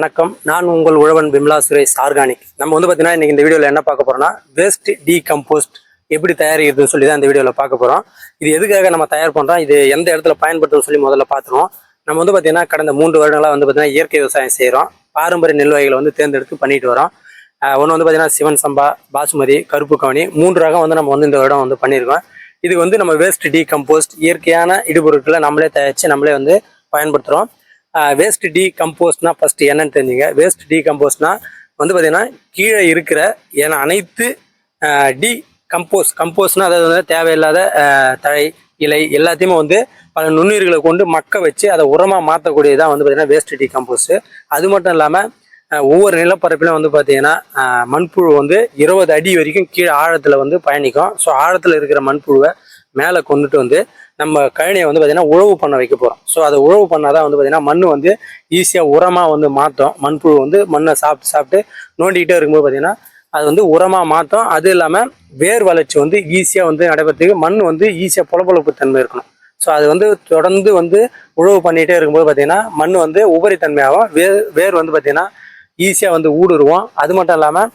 வணக்கம். நான் உங்கள் உழவன் பிம்லா சுரேஷ் ஆர்கானிக். நம்ம வந்து பார்த்தீங்கன்னா இன்றைக்கி இந்த வீடியோவில் என்ன பார்க்க போகிறோம்னா வேஸ்ட் டீகம்போஸ்ட் எப்படி தயாரிக்கிறதுன்னு சொல்லி தான் இந்த வீடியோவில் பார்க்க போகிறோம் இது எதுக்காக நம்ம தயார் பண்ணுறோம் இது எந்த இடத்துல பயன்படுத்தும் சொல்லி முதல்ல பார்த்துருவோம். நம்ம வந்து பார்த்தீங்கன்னா கடந்த மூன்று வருடங்களாக வந்து பார்த்தீங்கன்னா இயற்கை விவசாயம் செய்கிறோம் பாரம்பரிய நெல் வகைகளை வந்து தேர்ந்தெடுத்து பண்ணிட்டு வரோம். ஒன்று வந்து பார்த்திங்கன்னா சிவன் சம்பா பாசுமதி கருப்பு கவனி மூன்று ரகம் வந்து நம்ம வந்து இந்த வருடம் வந்து பண்ணியிருக்கோம் இது வந்து நம்ம வேஸ்ட் டீகம்போஸ்ட் இயற்கையான இடுபொருட்களை நம்மளே தயாரித்து நம்மளே வந்து பயன்படுத்துகிறோம் வேஸ்ட் டீ கம்போஸ்ட்னா ஃபர்ஸ்ட் என்னன்னு தெரிஞ்சுங்க. வேஸ்ட் டீ கம்போஸ்ட்னா வந்து பார்த்தீங்கன்னா கீழே இருக்கிற ஏன்னா அனைத்து டி கம்போஸ் கம்போஸ்ட்னா அதாவது வந்து தேவையில்லாத தழை இலை எல்லாத்தையுமே வந்து பல நுண்ணுயிர்களை கொண்டு மக்க வச்சு அதை உரமாக மாற்றக்கூடியதான் வந்து பார்த்தீங்கன்னா வேஸ்ட் டீ கம்போஸ்ட் அது மட்டும் இல்லாமல் ஒவ்வொரு நிலப்பரப்பிலும் வந்து பார்த்தீங்கன்னா மண்புழு வந்து இருபது அடி வரைக்கும் கீழே ஆழத்தில் வந்து பயணிக்கும். ஸோ ஆழத்தில் இருக்கிற மண்புழுவை மேலே கொண்டுட்டு வந்து நம்ம கழனியை வந்து பார்த்தீங்கன்னா உழவு பண்ண வைக்க போகிறோம் ஸோ அதை உழவு பண்ணாதான் வந்து பார்த்தீங்கன்னா மண் வந்து ஈஸியாக உரமாக வந்து மாற்றும் மண்புழு வந்து மண்ணை சாப்பிட்டு சாப்பிட்டு நோண்டிக்கிட்டே இருக்கும்போது பார்த்தீங்கன்னா அது வந்து உரமாக மாற்றும் அது இல்லாமல் வேர் வளர்ச்சி வந்து ஈஸியாக வந்து நடைபெறதுக்கு மண் வந்து ஈஸியாக பொலப்பொலப்பு தன்மை இருக்கணும். ஸோ அது வந்து தொடர்ந்து வந்து உழவு பண்ணிகிட்டே இருக்கும்போது பார்த்தீங்கன்னா மண் வந்து உபரித்தன்மையாகும் வேர் வேர் வந்து பார்த்தீங்கன்னா ஈஸியாக வந்து ஊடுருவோம். அது மட்டும் இல்லாமல்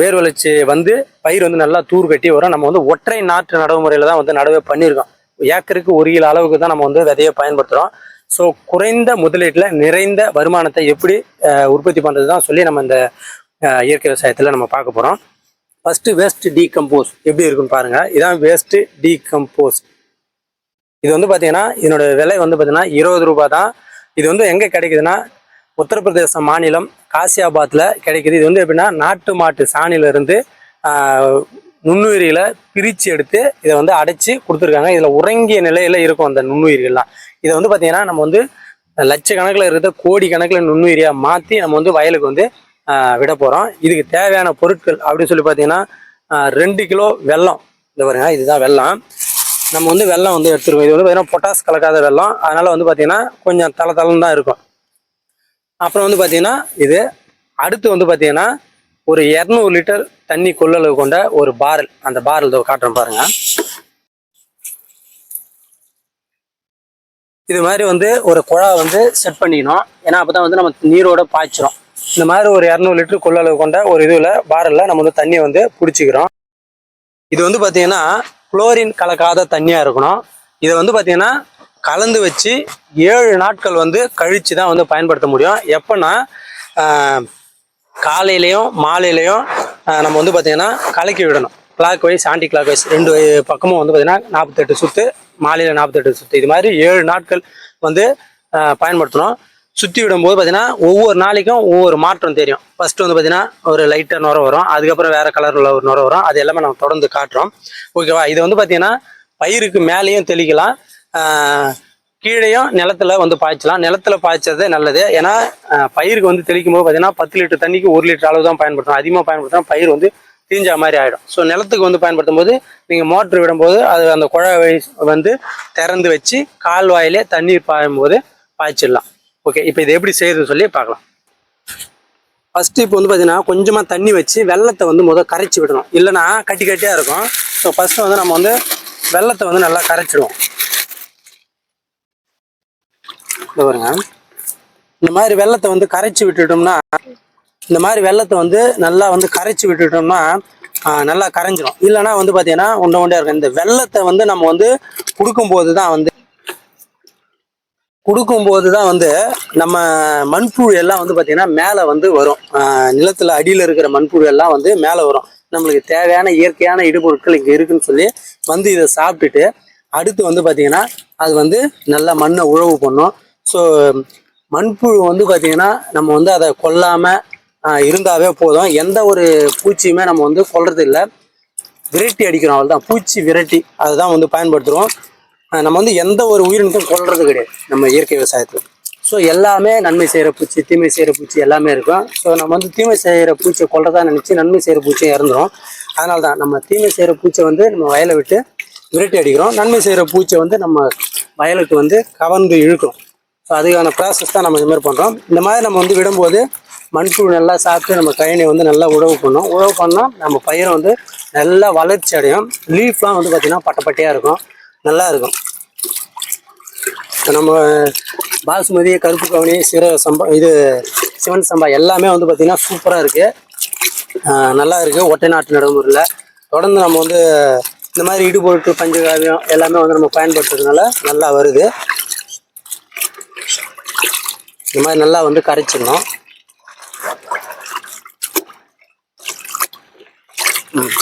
வேர் வளர்ச்சி வந்து பயிர் வந்து நல்லா தூர் கட்டி வரும். நம்ம வந்து ஒற்றை நாற்று நடவு முறையில் தான் வந்து நடவே பண்ணியிருக்கோம். ஏக்கருக்கு ஒரு கிலோ அளவுக்கு தான் நம்ம வந்து விதையை பயன்படுத்துகிறோம் ஸோ குறைந்த முதலீட்டில் நிறைந்த வருமானத்தை எப்படி உற்பத்தி பண்ணுறது தான் சொல்லி நம்ம இந்த இயற்கை விவசாயத்தில் நம்ம பார்க்க போகிறோம் ஃபஸ்ட்டு வேஸ்ட் டீகம்போஸ் எப்படி இருக்குன்னு பாருங்கள் இதான் வேஸ்ட்டு டீகம்போஸ் இது வந்து பார்த்தீங்கன்னா இதனோட விலை வந்து பார்த்தீங்கன்னா இருபது ரூபாய் தான். இது வந்து எங்கே கிடைக்குதுன்னா உத்தரப்பிரதேச மாநிலம் காசியாபாத்தில் கிடைக்குது. இது வந்து எப்படின்னா நாட்டு மாட்டு சாணியிலிருந்து நுண்ணுயிரிகளை பிரித்து எடுத்து இதை வந்து அடைச்சி கொடுத்துருக்காங்க. இதில் உறங்கிய நிலையில் இருக்கும் அந்த நுண்ணுயிர்கள்லாம். இதை வந்து பார்த்தீங்கன்னா நம்ம வந்து லட்சக்கணக்கில் இருக்கிற கோடி கணக்கில் நுண்ணுயிரியாக மாற்றி நம்ம வந்து வயலுக்கு வந்து விட போகிறோம் இதுக்கு தேவையான பொருட்கள் அப்படின்னு சொல்லி பார்த்தீங்கன்னா ரெண்டு கிலோ வெல்லம். இந்த பாருங்க இதுதான் வெல்லம். நம்ம வந்து வெல்லம் வந்து எடுத்துருக்கோம். இது வந்து பார்த்தீங்கன்னா பொட்டாஸ் கலக்காத வெல்லம். அதனால வந்து பார்த்திங்கன்னா கொஞ்சம் தலை தளம் தான் இருக்கும். அப்புறம் வந்து பார்த்தீங்கன்னா இது அடுத்து வந்து பார்த்திங்கன்னா ஒரு இரநூறு லிட்டர் தண்ணி கொள்ளளவு கொண்ட ஒரு பாரல் அந்த பாரல் காட்டுறோம் காட்டுறேன் பாருங்க. இது மாதிரி வந்து ஒரு குழா வந்து செட் பண்ணிக்கணும். ஏன்னா அப்போ தான் வந்து நம்ம நீரோட பாய்ச்சிரும். இந்த மாதிரி ஒரு இரநூறு லிட்டர் கொள்ளளவு கொண்ட ஒரு இதுல பாரல்ல நம்ம வந்து தண்ணியை வந்து பிடிச்சிக்கிறோம். இது வந்து பார்த்தீங்கன்னா குளோரின் கலக்காத தண்ணியாக இருக்கணும். இதை வந்து பார்த்தீங்கன்னா கலந்து வச்சு ஏழு நாட்கள் வந்து கழிச்சு தான் வந்து பயன்படுத்த முடியும். எப்போன்னா காலையிலையும் மாலையிலையும் நம்ம வந்து பார்த்தீங்கன்னா கலக்கி விடணும். Clockwise anticlockwise ரெண்டு பக்கமும் வந்து பார்த்தீங்கன்னா நாற்பத்தெட்டு சுற்று மாலையில் நாற்பத்தெட்டு சுற்று இது மாதிரி ஏழு நாட்கள் வந்து பயன்படுத்தணும். சுற்றி விடும்போது பார்த்தீங்கன்னா ஒவ்வொரு நாளைக்கும் ஒவ்வொரு மாற்றம் தெரியும். ஃபர்ஸ்ட் வந்து பார்த்தீங்கன்னா ஒரு லைட்டாக நுர வரும். அதுக்கப்புறம் வேறு கலரில் ஒரு நுர வரும். அது எல்லாமே நம்ம தொடர்ந்து காட்டுறோம். ஓகேவா இது வந்து பார்த்தீங்கன்னா பயிருக்கு மேலேயும் தெளிக்கலாம். கீழேயும் நிலத்துல வந்து பாய்ச்சலாம். நிலத்துல பாய்ச்சது நல்லது. ஏன்னா பயிருக்கு வந்து தெளிக்கும் போது பார்த்தீங்கன்னா பத்து லிட்டர் தண்ணிக்கு ஒரு லிட்டர் அளவு தான் பயன்படுத்தணும். அதிகமாக பயன்படுத்தினா பயிர் வந்து தீஞ்சா மாதிரி ஆகிடும் ஸோ நிலத்துக்கு வந்து பயன்படுத்தும் போது நீங்கள் மோட்ரு விடும்போது அது அந்த குழாய் வந்து திறந்து வச்சு கால்வாயிலே தண்ணீர் பாயும் போது பாய்ச்சிடலாம். ஓகே இப்போ இது எப்படி செய்யறதுன்னு சொல்லி பார்க்கலாம். ஃபஸ்ட்டு இப்போ வந்து பார்த்தீங்கன்னா கொஞ்சமாக தண்ணி வச்சு வெள்ளத்தை வந்து முதல் கரைச்சி விடணும். இல்லைன்னா கட்டி கட்டியாக இருக்கும். ஸோ ஃபஸ்ட்டு வந்து நம்ம வந்து வெள்ளத்தை வந்து நல்லா கரைச்சிடுவோம். இந்த பாருங்க. இந்த மாதிரி வெள்ளத்தை வந்து கரைச்சி விட்டுட்டோம்னா இந்த மாதிரி வெள்ளத்தை வந்து நல்லா வந்து கரைச்சி விட்டுட்டோம்னா நல்லா கரைஞ்சிரும். இல்லைன்னா வந்து பார்த்தீங்கன்னா உண்டை உண்டையாக இருக்கும். இந்த வெள்ளத்தை வந்து நம்ம வந்து கொடுக்கும்போது தான் வந்து கொடுக்கும்போது தான் வந்து நம்ம மண்புழு எல்லாம் வந்து பார்த்திங்கன்னா மேலே வந்து வரும். ஆஹ் நிலத்துல அடியில் இருக்கிற மண்புழு எல்லாம் வந்து மேலே வரும். நம்மளுக்கு தேவையான இயற்கையான இடுபொருட்கள் இங்கே இருக்குன்னு சொல்லி வந்து இதை சாப்பிட்டுட்டு அடுத்து வந்து பார்த்திங்கன்னா அது வந்து நல்லா மண்ணை உழவு பண்ணும். ஸோ மண்புழு வந்து பார்த்திங்கன்னா நம்ம வந்து அதை கொல்லாமல் இருந்தாவே போதும். எந்த ஒரு பூச்சியுமே நம்ம வந்து கொல்றது இல்லை விரட்டி அடிக்கிறோம் அவ்வளோதான் பூச்சி விரட்டி அதுதான் வந்து பயன்படுத்துகிறோம் நம்ம வந்து எந்த ஒரு உயிரினத்தையும் கொல்றது கிடையாது நம்ம இயற்கை விவசாயத்தில். ஸோ எல்லாமே நன்மை செய்கிற பூச்சி தீமை செய்கிற பூச்சி எல்லாமே இருக்கும். ஸோ நம்ம வந்து தீமை செய்கிற பூச்சியை கொல்றதா நினச்சி நன்மை செய்கிற பூச்சியும் இறந்துரும். அதனால தான் நம்ம தீமை செய்கிற பூச்சை வந்து நம்ம வயலை விட்டு விரட்டி அடிக்கிறோம். நன்மை செய்கிற பூச்சை வந்து நம்ம வயலுக்கு வந்து கவர்ந்து இழுக்கிறோம். ஸோ அதுக்கான ப்ராசஸ் தான் நம்ம இது மாதிரி பண்ணுறோம் இந்த மாதிரி நம்ம வந்து விடும்போது மண்புழு நல்லா சாப்பிட்டு நம்ம கயனை வந்து நல்லா உழவு பண்ணோம். உழவு பண்ணால் நம்ம பயிரை வந்து நல்லா வளர்ச்சி அடையும். லீஃப்லாம் வந்து பார்த்திங்கன்னா பட்டப்பட்டையாக இருக்கும். நல்லா இருக்கும். நம்ம பாசுமதி கருப்பு கவனி சீரக சம்பா இது சிவன் சம்பா எல்லாமே வந்து பார்த்திங்கன்னா சூப்பராக இருக்குது நல்லா இருக்குது ஒட்டை நாட்டு நடைமுறையில். தொடர்ந்து நம்ம வந்து இந்த மாதிரி இடுபொருட்டு பஞ்சகாவியம் எல்லாமே வந்து நம்ம பயன்படுத்துறதுனால நல்லா வருது. இந்த மாதிரி நல்லா வந்து கரைச்சிடணும். ம்.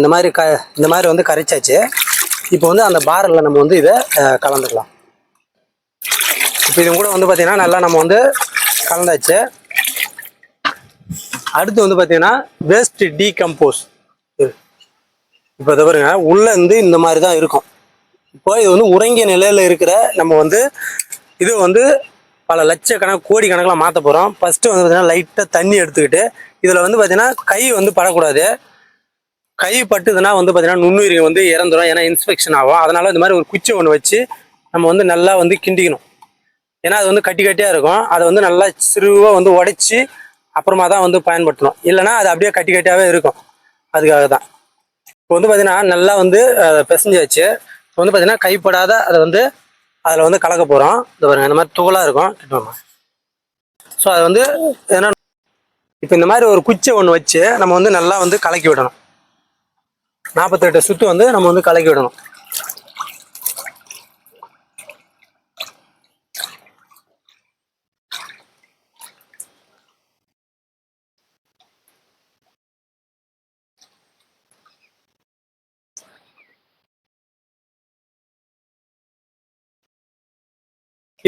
இந்த மாதிரி க இந்த மாதிரி வந்து கரைச்சாச்சு. இப்போ வந்து அந்த பாரில் நம்ம வந்து இதை கலந்துக்கலாம். இப்போ இது கூட வந்து பார்த்தீங்கன்னா நல்லா நம்ம வந்து கலந்தாச்சு. அடுத்து வந்து பார்த்தீங்கன்னா வேஸ்ட் டீகம்போஸ் இப்போ இதை பாருங்க உள்ளே இருந்து இந்த மாதிரி தான் இருக்கும். இப்போ இது வந்து உறங்கிய நிலையில இருக்கிற நம்ம வந்து இது வந்து பல லட்சக்கணக்கு கோடி கணக்கில் மாற்ற போகிறோம் ஃபஸ்ட்டு வந்து பார்த்திங்கன்னா லைட்டாக தண்ணி எடுத்துக்கிட்டு இதில் வந்து பார்த்திங்கன்னா கை வந்து படக்கூடாது. கை பட்டுதுன்னா வந்து பார்த்தீங்கன்னா நுண்ணுயிரிகள் வந்து இறந்துடும் ஏன்னா இன்ஸ்பெக்ஷன் ஆகும். அதனால் இந்த மாதிரி ஒரு குச்சி ஒன்று வச்சு நம்ம வந்து நல்லா வந்து கிண்டிக்கணும். ஏன்னா அது வந்து கட்டி கட்டியாக இருக்கும். அதை வந்து நல்லா சிறுவாக வந்து உடைச்சி அப்புறமா தான் வந்து பயன்படுத்தணும். இல்லைன்னா அது அப்படியே கட்டி கட்டியாகவே இருக்கும். அதுக்காக தான். இப்போ வந்து பார்த்திங்கன்னா நல்லா வந்து பிசைஞ்சாச்சு. இப்போ வந்து பார்த்திங்கன்னா கைப்படாத அதை வந்து அதில் வந்து கலக்க போகிறோம் இந்த பாருங்க இந்த மாதிரி தூளாக இருக்கும். கிட்டோமா ஸோ அது வந்து ஏன்னா இப்போ இந்த மாதிரி ஒரு குச்சை ஒன்று வச்சு நம்ம வந்து நல்லா வந்து கலக்கி விடணும். நாற்பத்தெட்டு சுற்று வந்து நம்ம வந்து கலக்கி விடணும்.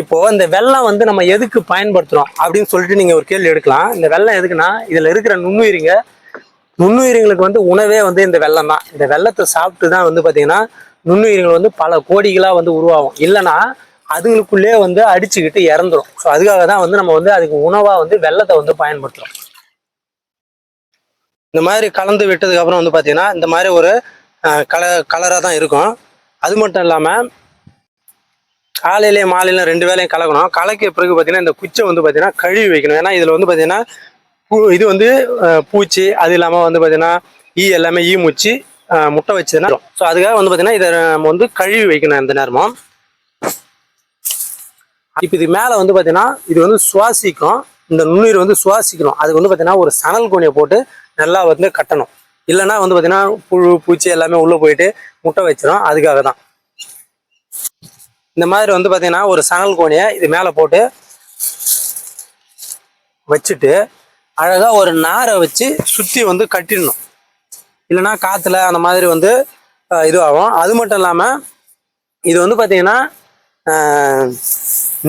இப்போ இந்த வெள்ளம் வந்து நம்ம எதுக்கு பயன்படுத்துறோம் அப்படின்னு சொல்லிட்டு நீங்க ஒரு கேள்வி எடுக்கலாம். இந்த வெள்ளம் எதுக்குன்னா இதுல இருக்கிற நுண்ணுயிரிங்க நுண்ணுயிரிங்களுக்கு வந்து உணவே வந்து இந்த வெள்ளம் தான். இந்த வெள்ளத்தை சாப்பிட்டு தான் வந்து பாத்தீங்கன்னா நுண்ணுயிரிகள் வந்து பல கோடிகளாக வந்து உருவாகும். இல்லைன்னா அதுங்களுக்குள்ளே வந்து அடிச்சுக்கிட்டு இறந்துடும் ஸோ அதுக்காக தான் வந்து நம்ம வந்து அதுக்கு உணவாக வந்து வெள்ளத்தை வந்து பயன்படுத்துகிறோம் இந்த மாதிரி கலந்து விட்டதுக்கப்புறம் வந்து பார்த்திங்கன்னா இந்த மாதிரி ஒரு கல கலராக தான் இருக்கும். அது மட்டும் இல்லாமல் காலையிலேயே மாலையில ரெண்டு வேலையும் கலக்கணும். கலக்கிய பிறகு பார்த்தீங்கன்னா இந்த குச்சை வந்து பார்த்தீங்கன்னா கழுவி வைக்கணும். ஏன்னா இதில் வந்து பார்த்தீங்கன்னா இது வந்து பூச்சி அது இல்லாமல் வந்து பார்த்தீங்கன்னா ஈ எல்லாமே ஈ முச்சி முட்டை வச்சதுன்னா ஸோ அதுக்காக வந்து பார்த்தீங்கன்னா இதை நம்ம வந்து கழுவி வைக்கணும் இந்த நேரமும். இப்போ இது மேலே வந்து பார்த்தீங்கன்னா இது வந்து சுவாசிக்கும். இந்த நுண்ணுயிர் வந்து சுவாசிக்கணும். அதுக்கு வந்து பார்த்தீங்கன்னா ஒரு சணல் கோணியை போட்டு நல்லா வந்து கட்டணும். இல்லைன்னா வந்து பார்த்தீங்கன்னா புழு பூச்சி எல்லாமே உள்ளே போயிட்டு முட்டை வச்சிடும் அதுக்காக தான் இந்த மாதிரி வந்து பார்த்தீங்கன்னா ஒரு சணல் கோணியை இது மேலே போட்டு வச்சுட்டு அழகாக ஒரு நாரை வச்சு சுற்றி வந்து கட்டிடணும். இல்லைன்னா காற்றுல அந்த மாதிரி வந்து இதுவாகும். அது மட்டும் இல்லாமல் இது வந்து பார்த்தீங்கன்னா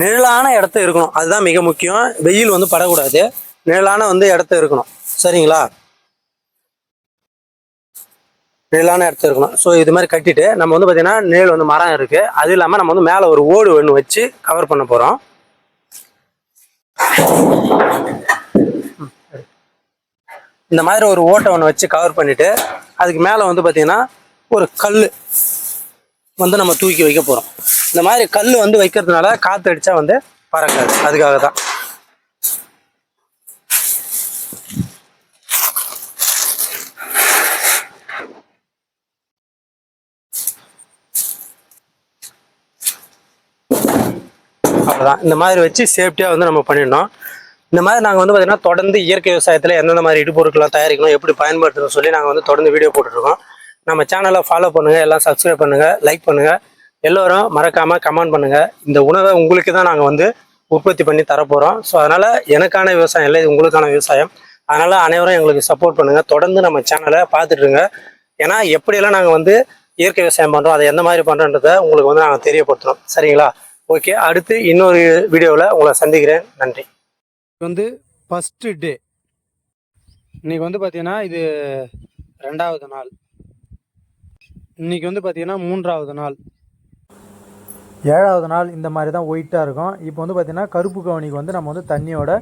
நிழலான இடத்த இருக்கணும். அதுதான் மிக முக்கியம். வெயில் வந்து படக்கூடாது. நிழலான வந்து இடத்த இருக்கணும். சரிங்களா? நிழலான இடத்துல இருக்கணும். ஸோ இது மாதிரி கட்டிட்டு நம்ம வந்து பார்த்தீங்கன்னா நிழல் வந்து மரம் இருக்குது அது இல்லாமல் நம்ம வந்து மேலே ஒரு ஓடு ஒன்று வச்சு கவர் பண்ண போகிறோம் இந்த மாதிரி ஒரு ஓட்டை ஒன்று வச்சு கவர் பண்ணிவிட்டு அதுக்கு மேலே வந்து பார்த்தீங்கன்னா ஒரு கல் வந்து நம்ம தூக்கி வைக்க போகிறோம் இந்த மாதிரி கல் வந்து வைக்கிறதுனால காற்று அடித்தா வந்து பறக்காது. அதுக்காக தான் அவ்வளோதான் இந்த மாதிரி வச்சு சேஃப்டியாக வந்து நம்ம பண்ணிடணும். இந்த மாதிரி நாங்கள் வந்து பார்த்திங்கன்னா தொடர்ந்து இயற்கை விவசாயத்தில் எந்தெந்த மாதிரி இடுபொருட்கள்லாம் தயாரிக்கணும் எப்படி பயன்படுத்தணும் சொல்லி நாங்கள் வந்து தொடர்ந்து வீடியோ போட்டுட்ருக்கோம். நம்ம சேனலை ஃபாலோ பண்ணுங்கள் எல்லாம் சப்ஸ்கிரைப் பண்ணுங்கள் லைக் பண்ணுங்கள் எல்லோரும் மறக்காமல் கமெண்ட் பண்ணுங்கள் இந்த உணவை உங்களுக்கு தான் நாங்கள் வந்து உற்பத்தி பண்ணி தரப்போகிறோம் ஸோ அதனால் எனக்கான விவசாயம் இல்லை இது உங்களுக்கான விவசாயம். அதனால் அனைவரும் எங்களுக்கு சப்போர்ட் பண்ணுங்கள் தொடர்ந்து நம்ம சேனலை பார்த்துட்ருங்க. ஏன்னா எப்படியெல்லாம் நாங்கள் வந்து இயற்கை விவசாயம் பண்ணுறோம் அதை எந்த மாதிரி பண்ணுறன்றதை உங்களுக்கு வந்து நாங்கள் தெரியப்படுத்துகிறோம் சரிங்களா? ஓகே அடுத்து இன்னொரு வீடியோவில் உங்களை சந்திக்கிறேன். நன்றி. வந்து ஃபஸ்ட்டு டே இன்னைக்கு வந்து பார்த்தீங்கன்னா இது ரெண்டாவது நாள். இன்னைக்கு வந்து பார்த்தீங்கன்னா மூன்றாவது நாள். ஏழாவது நாள் இந்த மாதிரி தான் ஒயிட்டாக இருக்கும். இப்போ வந்து பார்த்திங்கன்னா கருப்பு கவனிக்கு வந்து நம்ம வந்து தண்ணியோட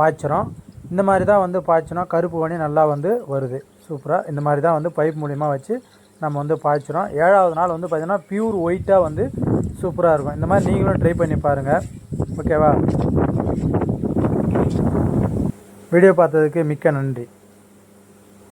பாய்ச்சுறோம். இந்த மாதிரி தான் வந்து பாய்ச்சினா கருப்பு கவனி நல்லா வந்து வருது. சூப்பராக இந்த மாதிரி தான் வந்து பைப் மூலிமா வச்சு நம்ம வந்து பாய்ச்சுறோம். ஏழாவது நாள் வந்து பார்த்திங்கன்னா பியூர் ஒயிட்டாக வந்து சூப்பராக இருக்கும். இந்த மாதிரி நீங்களும் ட்ரை பண்ணி பாருங்கள் ஓகேவா வீடியோ பார்த்ததுக்கு மிக்க நன்றி.